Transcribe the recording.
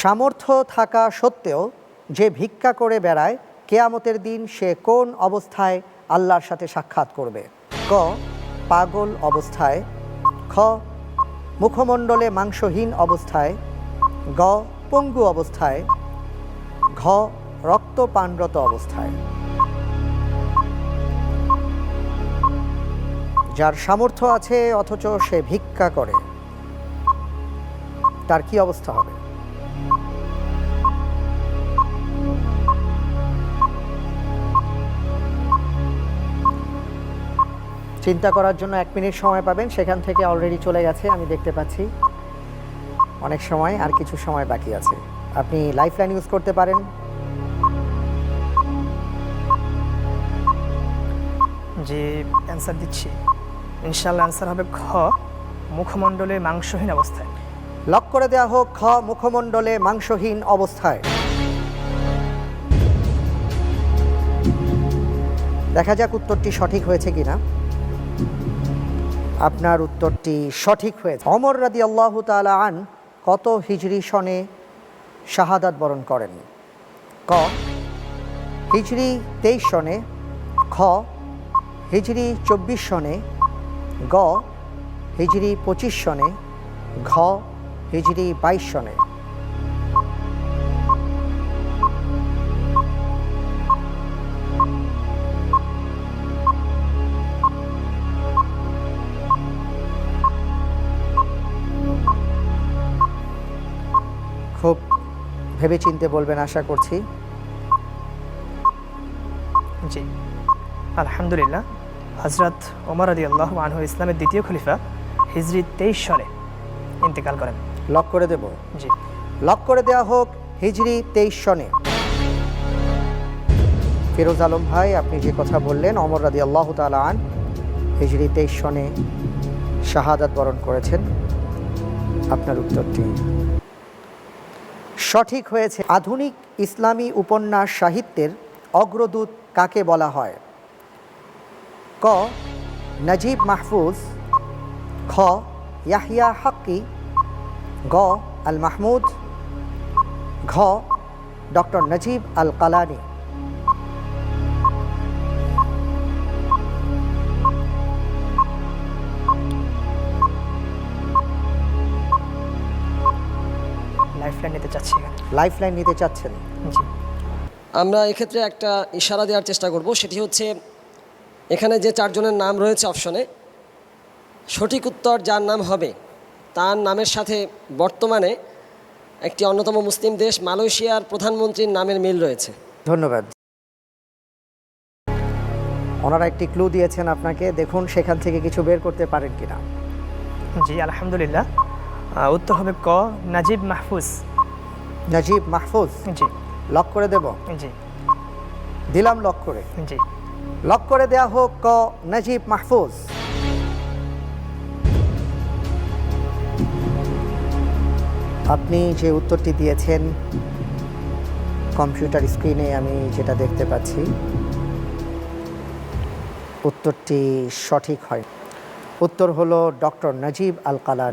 সামর্থ্য থাকা সত্ত্বেও যে ভিক্ষা করে বেড়ায়, কেয়ামতের দিন সে কোন অবস্থায় আল্লাহর সাথে সাক্ষাৎ করবে? ক, পাগল অবস্থায়। খ, মুখমণ্ডলে মাংসহীন অবস্থায়। গ, পঙ্গু অবস্থায়। ঘ, রক্তপানরত অবস্থায়। যার সামর্থ্য আছে, অথচ সে ভিক্ষা করে, তার কি অবস্থা হবে? চিন্তা করার জন্য এক মিনিট সময় পাবেন। সেখান থেকে অলরেডি চলে গেছে আমি দেখতে পাচ্ছি। অনেক সময় আর কিছু সময় বাকি আছে। আপনি লাইফ লাইন ইউজ করতে পারেন। যে অ্যান্সার দিচ্ছি। ইনশাল্লাহ অ্যান্সার হবে খ মুখমণ্ডলে মাংসহীন অবস্থায়। লক করে দেওয়া হোক খ মুখমণ্ডলে মাংসহীন অবস্থায়। দেখা যাক উত্তরটি সঠিক হয়েছে কিনা। আপনার উত্তরটি সঠিক হয়েছে। অমর রাদি আল্লাহ তালা আন কত হিজড়ি সনে শাহাদাত বরণ করেন? ক হিজড়ি তেইশ সনে, খ হিজড়ি চব্বিশ সনে, গ হিজড়ি পঁচিশ সনে, ঘ হিজড়ি বাইশ সনে। খুব ভেবেচিন্তে বলবেন আশা করছি। জি। আলহামদুলিল্লাহ। হজরত ওমর আদি আল্লাহ আনহু ইসলামের দ্বিতীয় খলিফা হিজরি তেইশ সনে ইন্তেকাল করেন। লক করে দেব? জি। লক করে দেওয়া হোক হিজরি তেইশ সনে। ফিরোজ আলম ভাই আপনি যে কথা বললেন অমর রাদি আল্লাহ তালা আন হিজরি তেইশ সনে শাহাদাত বরণ করেছেন। আপনার উত্তরটি সঠিক হয়েছে। আধুনিক ইসলামী উপন্যাস সাহিত্যের অগ্রদূত কাকে বলা হয়? ক. নজিব মাহফুজ। খ. ইয়াহিয়া হাক্কি। গ. আল মাহমুদ ঘ. ডক্টর নজিব আল কালানি নিতে চাচ্ছি এখানে। লাইফ লাইন নিতে চাচ্ছেন? জি। আমরা এক্ষেত্রে একটা ইশারা দেওয়ার চেষ্টা করব সেটি হচ্ছে এখানে যে চারজনের নাম রয়েছে অপশনে সঠিক উত্তর যার নাম হবে তার নামের সাথে বর্তমানে একটি অন্যতম মুসলিম দেশ মালয়েশিয়ার প্রধানমন্ত্রীর নামের মিল রয়েছে। ধন্যবাদ। ওনারা একটি ক্লু দিয়েছেন আপনাকে দেখুন সেখান থেকে কিছু বের করতে পারেন কিনা। জি আলহামদুলিল্লাহ। উত্তর হবে ক নাজিব মাহফুজ। নজিব মাহফুজ জি। লক করে দেব? জি। দিলাম লক করে। জি। লক করে দেয়া হোক ক নাজিব মাহফুজ। আপনি যে উত্তরটি দিয়েছেন কম্পিউটার স্ক্রিনে আমি যেটা দেখতে পাচ্ছি উত্তরটি সঠিক হয়। উত্তর হলো ডক্টর নজিব আল কালার